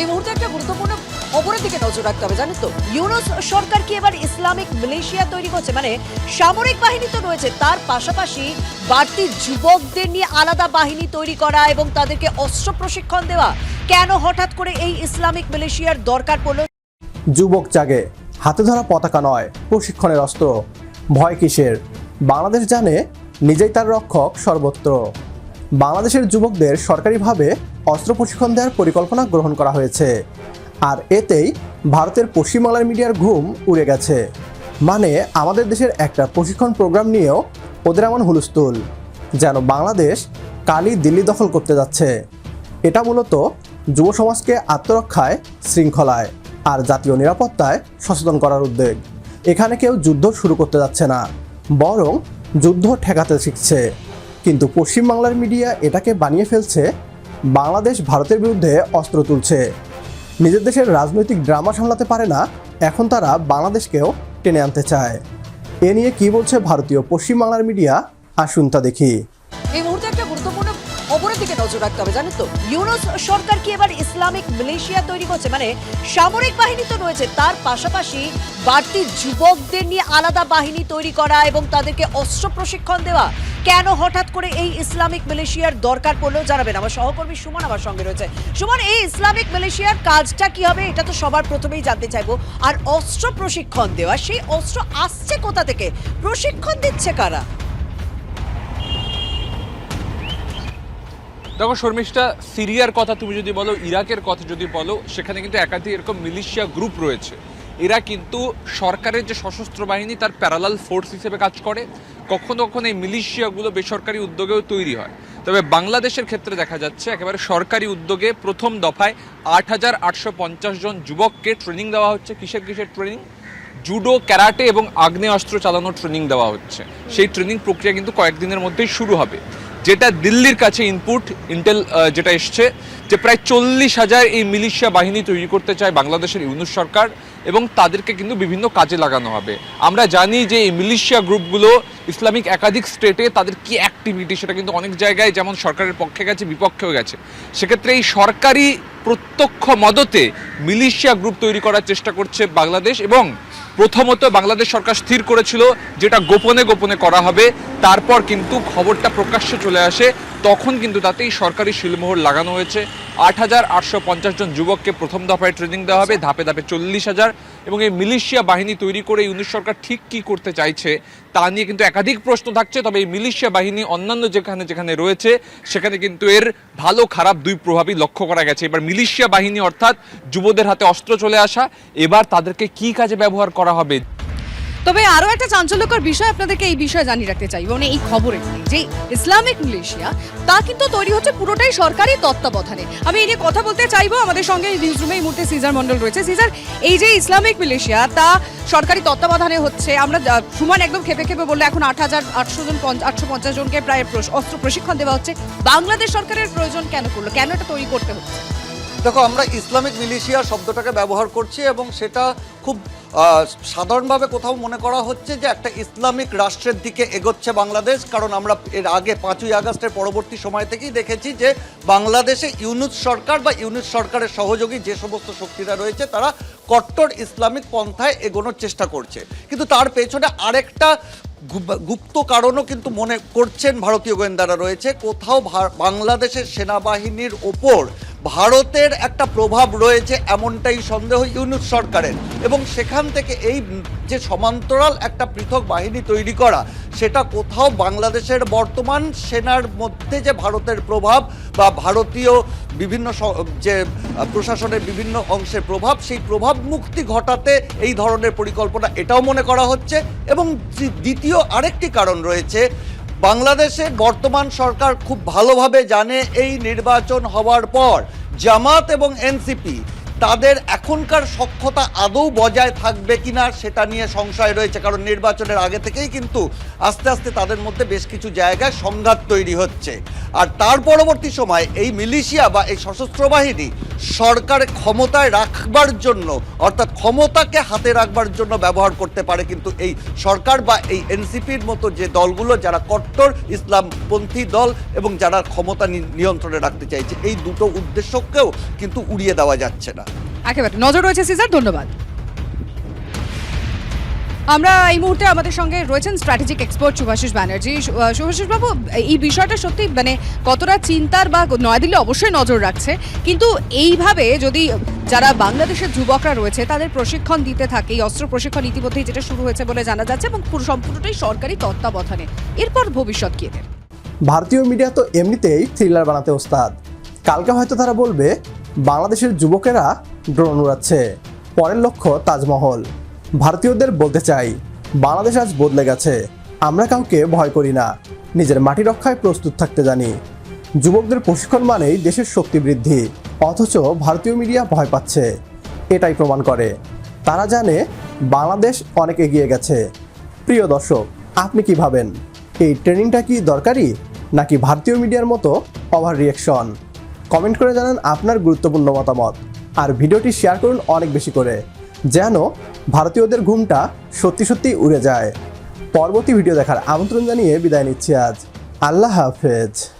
এই মুহূর্তে একটা গুরুত্বপূর্ণ খবরের দিকে নজর রাখতে হবে, জানেন তো? ইউনুস সরকার কি এবার ইসলামিক মালয়েশিয়া তৈরি করছে? মানে সামরিক বাহিনী তো রয়েছে, তার পাশাপাশি বাড়তি যুবকদের নিয়ে আলাদা বাহিনী তৈরি করা এবং তাদেরকে অস্ত্র প্রশিক্ষণ দেওয়া, কেন হঠাৎ করে এই ইসলামিক মালয়েশিয়ার দরকার পড়ল? যুবক জাগে, হাতে ধরা পতাকা নয়, প্রশিক্ষণের অস্ত্র। ভয় কিসের? বাংলাদেশ জানে নিজেই তার রক্ষক সর্বত্র। বাংলাদেশের যুবকদের সরকারিভাবে অস্ত্র প্রশিক্ষণ দেওয়ার পরিকল্পনা গ্রহণ করা হয়েছে। আর এতেই ভারতের পশ্চিমবাংলার মিডিয়ার ঘুম উড়ে গেছে। মানে আমাদের দেশের একটা প্রশিক্ষণ প্রোগ্রাম নিয়েও ওদের এমন হুলস্থুল, যেন বাংলাদেশ কালই দিল্লি দখল করতে যাচ্ছে। এটা মূলত যুব সমাজকে আত্মরক্ষায়, শৃঙ্খলায় আর জাতীয় নিরাপত্তায় সচেতন করার উদ্যোগ। এখানে কেউ যুদ্ধ শুরু করতে যাচ্ছে না, বরং যুদ্ধ ঠেকাতে শিখছে। কিন্তু পশ্চিমবাংলার মিডিয়া এটাকে বানিয়ে ফেলছে বাংলাদেশ ভারতের বিরুদ্ধে অস্ত্র তুলছে। নিজের দেশের রাজনৈতিক ড্রামা সামলাতে পারে না, এখন তারা বাংলাদেশকেও টেনে আনতে চায়। এ নিয়ে কি বলছে ভারতীয় পশ্চিমবাংলার মিডিয়া? আসুন তা দেখি। এই মুহূর্তে খবরের দিকে নজর রাখতে হবে, জানেন তো? ইউনুস সরকার কি এবার ইসলামিক মালয়েশিয়া তৈরি করছে? মানে সামরিক বাহিনী তো রয়েছে, তার পাশাপাশি বাড়তি যুবকদের নিয়ে আলাদা বাহিনী তৈরি করা এবং তাদেরকে অস্ত্র প্রশিক্ষণ দেওয়া, কেন হঠাৎ করে এই ইসলামিক মালয়েশিয়ার দরকার পড়ল জানাবেন আমার সহকর্মী সুমন আমার সঙ্গে রয়েছে। সুমন, এই ইসলামিক মালয়েশিয়ার কাজটা কি হবে? এটা তো সবার প্রথমেই জানতে চাইব। আর অস্ত্র প্রশিক্ষণ দেওয়া, সেই অস্ত্র আসছে কোথা থেকে? প্রশিক্ষণ দিচ্ছে কারা? দেখো শর্মিষ্ঠা, সিরিয়ার কথা তুমি যদি বলো, ইরাকের কথা যদি বলো, সেখানে কিন্তু একাধিক এরকম মিলিশিয়া গ্রুপ রয়েছে। এরা কিন্তু সরকারের যে সশস্ত্র বাহিনী, তার প্যারালাল ফোর্স হিসেবে কাজ করে। কখনো কখনো এই মিলিশিয়াগুলো বেসরকারি উদ্যোগেও তৈরি হয়। তবে বাংলাদেশের ক্ষেত্রে দেখা যাচ্ছে, একেবারে সরকারি উদ্যোগে প্রথম দফায় আট হাজার আটশো পঞ্চাশ জন যুবককে ট্রেনিং দেওয়া হচ্ছে। কিসের কিসের ট্রেনিং জুডো, ক্যারাটে এবং আগ্নেয়াস্ত্র চালানোর ট্রেনিং দেওয়া হচ্ছে। সেই ট্রেনিং প্রক্রিয়া কিন্তু কয়েকদিনের মধ্যেই শুরু হবে। যেটা দিল্লির কাছে ইনপুট ইন্টেল যেটা এসছে, যে প্রায় চল্লিশ হাজার এই মিলিশিয়া বাহিনী তৈরি করতে চায় বাংলাদেশের ইউনুস সরকার এবং তাদেরকে কিন্তু বিভিন্ন কাজে লাগানো হবে। আমরা জানি যে এই মিলিশিয়া গ্রুপগুলো ইসলামিক একাধিক স্টেটে তাদের কি অ্যাক্টিভিটি সেটা কিন্তু অনেক জায়গায় যেমন সরকারের পক্ষে গেছে, বিপক্ষেও গেছে। সেক্ষেত্রে এই সরকারি প্রত্যক্ষ মদতে মিলিশিয়া গ্রুপ তৈরি করার চেষ্টা করছে বাংলাদেশ এবং প্রথমত বাংলাদেশ সরকার স্থির করেছিল যেটা গোপনে গোপনে করা হবে। তারপর কিন্তু খবরটা প্রকাশ্যে চলে আসে, তখন কিন্তু তাতেই সরকারি শিলমোহর লাগানো হয়েছে। আট হাজার আটশো পঞ্চাশ জন যুবককে প্রথম দফায় ট্রেনিং দেওয়া হবে, ধাপে ধাপে চল্লিশ হাজার। এবং এই মিলিশিয়া বাহিনী তৈরি করে ইউনিশ সরকার ঠিক কি করতে চাইছে, তা নিয়ে কিন্তু একাধিক প্রশ্ন থাকছে। তবে এই মিলিশিয়া বাহিনী অন্যান্য যেখানে যেখানে রয়েছে, সেখানে কিন্তু এর ভালো খারাপ দুই প্রভাবই লক্ষ্য করা গেছে। এবার মিলিশিয়া বাহিনী অর্থাৎ যুবদের হাতে অস্ত্র চলে আসা, এবার তাদেরকে কি কাজে ব্যবহার করা হবে? তবে আরও একটা চাঞ্চল্যকর বিষয় আপনাদেরকে এই বিষয়ে জানিয়ে রাখতে চাই মানে এই খবরে যে ইসলামিক মালয়েশিয়া তা কিন্তু তৈরি হচ্ছে পুরোটাই সরকারি তত্ত্বাবধানে। আমি এই নিয়ে কথা বলতে চাইব, আমাদের সঙ্গে নিউজ রুমে এই মুহূর্তে সিজার মন্ডল রয়েছে। সিজার, এই যে ইসলামিক মালয়েশিয়া তা সরকারি তত্ত্বাবধানে হচ্ছে, আমরা সুমন একদম খেপে খেপে বললে, এখন আট হাজার আটশো জন আটশো পঞ্চাশ জনকে প্রায় অস্ত্র প্রশিক্ষণ দেওয়া হচ্ছে। বাংলাদেশ সরকারের প্রয়োজন কেন করল? কেন এটা তৈরি করতে হচ্ছে? দেখো, আমরা ইসলামিক মিলিশিয়া শব্দটাকে ব্যবহার করছি এবং সেটা খুব সাধারণভাবে কোথাও মনে করা হচ্ছে যে একটা ইসলামিক রাষ্ট্রের দিকে এগোচ্ছে বাংলাদেশ। কারণ আমরা এর আগে পাঁচই আগস্টের পরবর্তী সময় থেকেই দেখেছি যে বাংলাদেশে ইউনুস সরকার বা ইউনুস সরকারের সহযোগী যে সমস্ত শক্তিরা রয়েছে, তারা কট্টর ইসলামিক পন্থায় এগোনোর চেষ্টা করছে। কিন্তু তার পেছনে আরেকটা গুপ্ত কারণও কিন্তু মনে করছেন ভারতীয় গোয়েন্দারা রয়েছে। কোথাও বাংলাদেশের সেনাবাহিনীর ওপর ভারতের একটা প্রভাব রয়েছে এমনটাই সন্দেহ ইউনুস সরকারের। এবং সেখান থেকে এই যে সমান্তরাল একটা পৃথক বাহিনী তৈরি করা, সেটা কোথাও বাংলাদেশের বর্তমান সেনার মধ্যে যে ভারতের প্রভাব বা ভারতীয় বিভিন্ন যে প্রশাসনের বিভিন্ন অংশের প্রভাব, সেই প্রভাব মুক্তি ঘটাতে এই ধরনের পরিকল্পনা এটাও মনে করা হচ্ছে। এবং দ্বিতীয় আরেকটি কারণ রয়েছে বাংলাদেশের বর্তমান সরকার খুব ভালোভাবে জানে এই নির্বাচন হওয়ার পর জামাত এবং এনসিপি তাদের এখনকার সক্ষতা আদৌ বজায় থাকবে কিনা সেটা নিয়ে সংশয় রয়েছে, কারণ নির্বাচনের আগে থেকেই কিন্তু আস্তে আস্তে তাদের মধ্যে বেশ কিছু জায়গায় সংঘাত তৈরি হচ্ছে। আর তার পরবর্তী সময় এই মিলিশিয়া বা এই সশস্ত্র বাহিনী সরকারের ক্ষমতায় রাখবার জন্য, অর্থাৎ ক্ষমতাকে হাতে রাখবার জন্য ব্যবহার করতে পারে কিন্তু এই সরকার বা এই এনসিপির মতো যে দলগুলো যারা কট্টর ইসলামপন্থী দল এবং যারা ক্ষমতা নিয়ন্ত্রণে রাখতে চাইছে, এই দুটো উদ্দেশ্যকেও কিন্তু উড়িয়ে দেওয়া যাচ্ছে না। একেবারে। নজর রয়েছে সিজার, ধন্যবাদ। আমরা এই মুহূর্তে আমাদের সঙ্গে রয়েছেন স্ট্র্যাটেজিক এক্সপার্ট শুভাশিস ব্যানার্জি। শুভাশিস বাবু এই বিষয়টা সত্যি মানে কতটা চিন্তার বা নয়াদিল্লি অবশ্যই নজর রাখছে। কিন্তু এইভাবে যদি যারা বাংলাদেশের যুবকরা রয়েছে, তাদের প্রশিক্ষণ দিতে থাকে, এই অস্ত্র প্রশিক্ষণ ইতিমধ্যেই যেটা শুরু হয়েছে বলে জানা যাচ্ছে এবং পুরো সম্পূর্ণটাই সরকারি তত্ত্বাবধানে। এরপর ভবিষ্যৎ কি এদের? ভারতীয় মিডিয়া তো এমনিতেই থ্রিলার বানাতে ওস্তাদ। কালকে হয়তো তারা বলবে, বাংলাদেশের যুবকেরা ড্রোন উড়াচ্ছে। পরের লক্ষ্য তাজমহল। ভারতীয়দের বলতে চাই, বাংলাদেশ আজ বদলে গেছে। আমরা কাউকে ভয় করি না। নিজের মাটি রক্ষায় প্রস্তুত থাকতে জানি। যুবকদের প্রশিক্ষণ মানেই দেশের শক্তি বৃদ্ধি, অথচ ভারতীয় মিডিয়া ভয় পাচ্ছে। এটাই প্রমাণ করে। তারা জানে বাংলাদেশ অনেক এগিয়ে গেছে। প্রিয় দর্শক, আপনি কি ভাবেন? এই ট্রেনিংটা কি দরকারি, নাকি ভারতীয় মিডিয়ার মতো ওভার রিয়েকশন কমেন্ট করে জানান আপনার গুরুত্বপূর্ণ মতামত। আর ভিডিওটি শেয়ার করুন অনেক বেশি করে। যেন ভারতীয়দের ঘুমটা সত্যি সত্যি উড়ে যায়। পরবর্তী ভিডিও দেখার আমন্ত্রণ জানিয়ে বিদায় নিচ্ছি আজ। আল্লাহ হাফেজ।